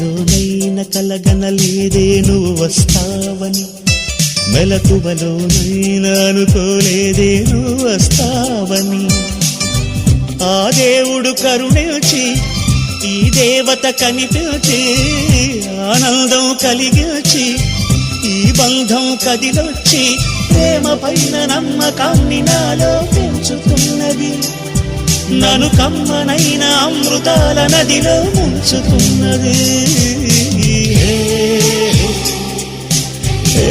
లోనైన కలగనలేదే నువ్వు వస్తావని మెలకువలోనైనా అనుకోలేదే నువ్వు వస్తావని. ఆ దేవుడు కరుణించి ఈ దేవత కనిపించి ఆనందం కలిగించి ఈ బంధం కదిలొచ్చి ప్రేమ పైన నమ్మకాన్ని నాలో పెంచుతున్నది. నన్ను కమ్మనైన అమృతాల నదిలో నడుచుతున్నది ఏ